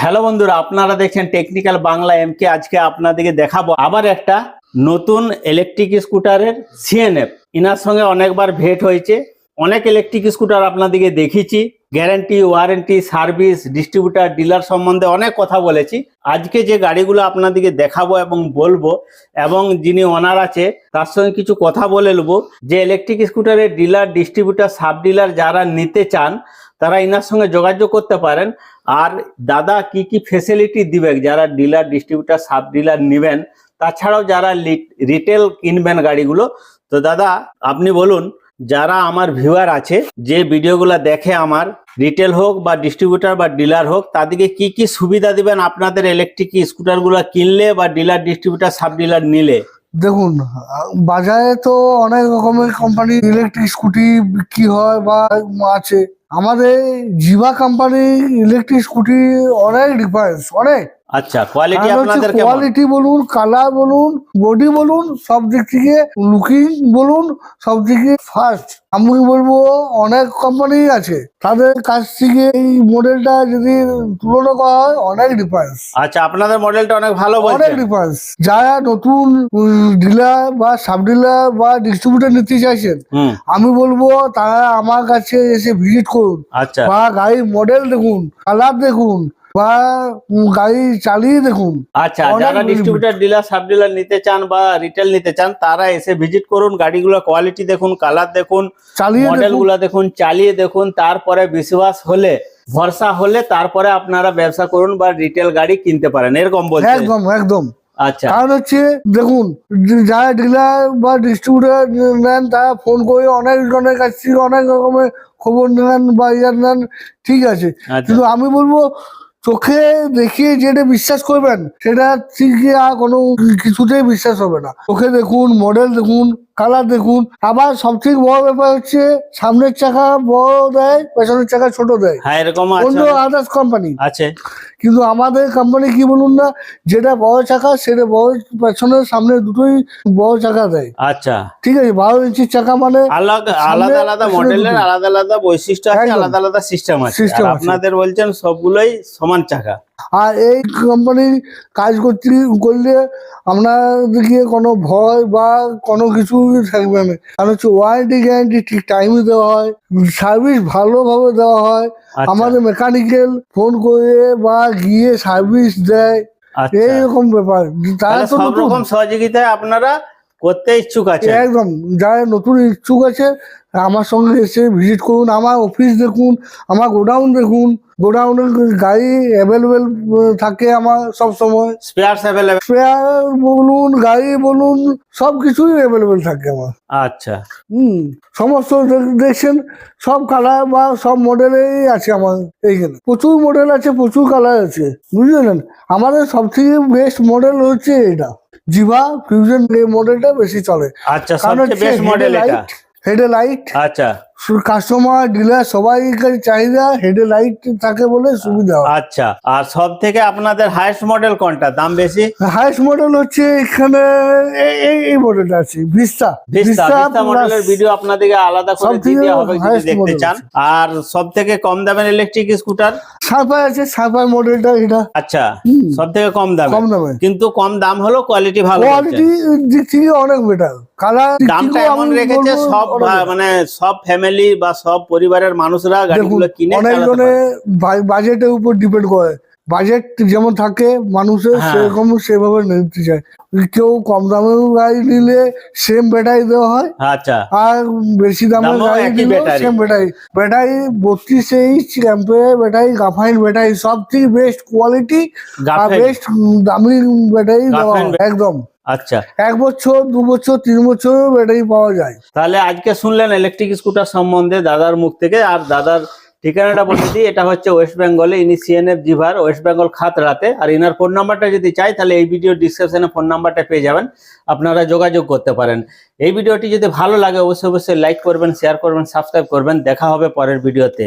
Hello বন্ধুরা, আপনারা দেখছেন টেকনিক্যাল বাংলা এমকে আজকে আপনাদেরকে দেখাবো আবার একটা নতুন ইলেকট্রিক স্কুটারের সিএনএফ ইনার সঙ্গে অনেকবার ভেট হয়েছে, অনেক ইলেকট্রিক স্কুটার আপনাদেরকে দেখিয়েছি guarantee warranty service distributor dealer সম্বন্ধে অনেক কথা বলেছি। আজকে যে গাড়িগুলো আপনাদেরকে দেখাবো এবং বলব, এবং যিনি অনার আছে, তার সঙ্গে কিছু কথা বলে নেব, যে ইলেকট্রিক স্কুটারের ডিলার ডিস্ট্রিবিউটার সাব ডিলার যারা নিতে চান, তারা ইনার সঙ্গে যোগাযোগ করতে পারেন। আর দাদা কি কি ফেসিলিটি দিবে যারা ডিলার ডিস্ট্রিবিউটার সাব ডিলার নেবেন, তাছাড়াও যারা রিটেল কিনবেন গাড়িগুলো, তো দাদা আপনি বলুন, যারা আমার ভিউয়ার আছে, যে ভিডিওগুলো দেখে আমার রিটেল হোক বা ডিস্ট্রিবিউটার বা ডিলার হোক, তাদেরকে কি কি সুবিধা দিবেন আপনাদের ইলেকট্রিক স্কুটারগুলো কিনলে বা ডিলার ডিস্ট্রিবিউটার সাব ডিলার নিলে? দেখুন, বাজারে তো অনেক রকমের কোম্পানি ইলেকট্রিক স্কুটি বিক্রি হয় বা আছে। আমাদের জিভা কোম্পানি ইলেকট্রিক স্কুটি অনেক ডিফারেন্স অনেক। আচ্ছা কোয়ালিটি আপনাদের কেমন? কোয়ালিটি বলুন কালার বলুন বডি বলুন সব দিক থেকে লুকিং বলুন সব ফার্স্ট আমি বলব অনেক কোম্পানি আছে তাদের কাছ থেকে এই মডেলটা যদি তুলনা করা হয় অনেক ডিফারেন্স আচ্ছা আপনাদের মডেলটা অনেক ভালো অনেক ডিফারেন্স যারা নতুন ডিলার বা সাব ডিলার বা ডিস্ট্রিবিউটার নিতে চাইছেন আমি বলব তারা আমার কাছে এসে ভিজিট করুন। আচ্ছা। বা গাড়ির মডেল দেখুন কালার দেখুন বা গাড়ি চালিয়ে দেখুন। আচ্ছা যারা ডিস্ট্রিবিউটার ডিলার সাব ডিলার নিতে চান বা রিটেল নিতে চান তারা এসে ভিজিট করুন গাড়িগুলো কোয়ালিটি দেখুন কালার দেখুন দেখুন। চালিয়ে দেখুন তারপরে বিশ্বাস হলে ভরসা হলে তারপরে আপনারা ব্যবসা করুন বা রিটেল গাড়ি কিনতে পারেন এরকম একদম একদম। আচ্ছা। কারণ হচ্ছে দেখুন যারা ডিলার বা ডিস্ট্রিবিউটার নেন তারা ফোন করে অনেক জনের কাছ থেকে অনেক রকমের খবর নেন বা ইয়ার নেন ঠিক আছে। আচ্ছা। কিন্তু আমি বলব চোখে দেখিয়ে যেটা বিশ্বাস করবেন, সেটা ঠিক আর কোনো কিছুতেই বিশ্বাস হবে না। চোখে দেখুন মডেল দেখুন কালার দেখুন। আবার সবথেকে বড় ব্যাপার হচ্ছে সামনের চাকা বড় দেয় পেছনের চাকা ছোট দেয়। হ্যাঁ এরকম অন্য আদার্স কোম্পানি আছে। কিন্তু আমাদের কোম্পানি কি বলুন না যেটা বড় চাকা সেটা বড় পেছনের সামনে দুটোই বড় চাকা দেয়। আচ্ছা। ঠিক আছে বারো ইঞ্চির চাকা মানে আলাদা আলাদা আলাদা মডেলের আলাদা আলাদা বৈশিষ্ট্য আছে আলাদা আলাদা সিস্টেম আছে। আপনাদের বলছেন সবগুলোই সমান চাকা। আর এই কোম্পানির কাজ করতে করলে আপনাদেরকে কোনো ভয় বা কোনো কিছু থাকবে না। কারণ হচ্ছে ওয়ারেন্টি গ্যারান্টি ঠিক টাইমে দেওয়া হয় সার্ভিস ভালোভাবে দেওয়া হয়। আচ্ছা। আমাদের মেকানিক্যাল ফোন করে বা গিয়ে সার্ভিস দেয়। আচ্ছা। এইরকম ব্যাপার। তারা তো সব রকম সহযোগিতায় আপনারা করতে ইচ্ছুক আছে একদম। যারা নতুন ইচ্ছুক আছে আমার সঙ্গে এসে ভিজিট করুন আমার অফিস দেখুন আমার গোডাউন দেখুন। গোডাউনে গাড়ি অ্যাভেলেবেল থাকে আমার সব সময়। স্পেয়ারস অ্যাভেলেবেল স্পেয়ার বলুন গাড়ি বলুন সব কিছুই অ্যাভেলেবেল থাকে আমার। আচ্ছা। হুম সমস্ত দেখছেন সব কালার বা সব মডেলেই আছে আমার এইখানে। প্রচুর মডেল আছে প্রচুর কালার আছে বুঝলেন? আমাদের সব থেকে বেস্ট মডেল হচ্ছে এটা। জিভা ফিউশন এই মডেলটা বেশি চলে। আচ্ছা সবচেয়ে বেস্ট মডেল এটা? হেডে লাইট আচ্ছা। কাস্টমার ডিলার সবাই চাহিদা হেডে লাইট থাকে বলে সুবিধা আচ্ছা আর সব থেকে আপনাদের হাইয়েস্ট মডেল কোনটা? দাম বেশি? হাইস্ট মডেল হচ্ছে এখানে এই- এই এই মডেলটা আছে ভিস্তা ভিস্তা ভিস্তা মডেলের ভিডিও আপনাদেরকে আলাদা করে সব দিয়ে থেকে হবে যদি দেখতে চান। আর সব থেকে কম দামের ইলেকট্রিক স্কুটার সাফাই আছে সাফাই মডেলটা এটা। আচ্ছা সব থেকে কম দামে কম দামে কিন্তু কম দাম হলো কোয়ালিটি ভালো কোয়ালিটি দিক থেকে অনেক বেটার কালার দামটা এমন রেখেছে সব মানে সব ফ্যামিলি বা সব পরিবারের মানুষরা গাড়িগুলো কিনে অনেকজনে বাজেটের উপর ডিপেন্ড করে। বাজেট যেমন থাকে মানুষের হ্যাঁ। সেরকম সেভাবে নিতে চায়। কেউ কম দামের গাড়ি নিলে সেম ব্যাটারি দেওয়া হয়। আচ্ছা। আর বেশি দামের দামও গাড়ি নিলে সেম ব্যাটারি ব্যাটারি বত্রিশ এইচ অ্যাম্পের ব্যাটারি গাফাইন ব্যাটারি সব থেকে বেস্ট কোয়ালিটি আর বেস্ট দামি ব্যাটারি দেওয়া হয় একদম। আচ্ছা। এক বছর দু বছর তিন বছর ব্যাটারি পাওয়া যায়। তাহলে আজকে শুনলেন ইলেকট্রিক স্কুটার সম্বন্ধে দাদার মুখ থেকে আর দাদার ঠিকানাটা বলে দিই এটা হচ্ছে ওয়েস্ট বেঙ্গলে ইনি সিএনএফ জিভার ওয়েস্ট বেঙ্গল খাতড়াতে। আর ইনার ফোন নাম্বারটা যদি চাই তাহলে এই ভিডিও ডিসক্রিপশনে ফোন নাম্বারটা পেয়ে যাবেন। আপনারা যোগাযোগ করতে পারেন। এই ভিডিওটি যদি ভালো লাগে অবশ্যই অবশ্যই লাইক করবেন শেয়ার করবেন সাবস্ক্রাইব করবেন। দেখা হবে পরের ভিডিওতে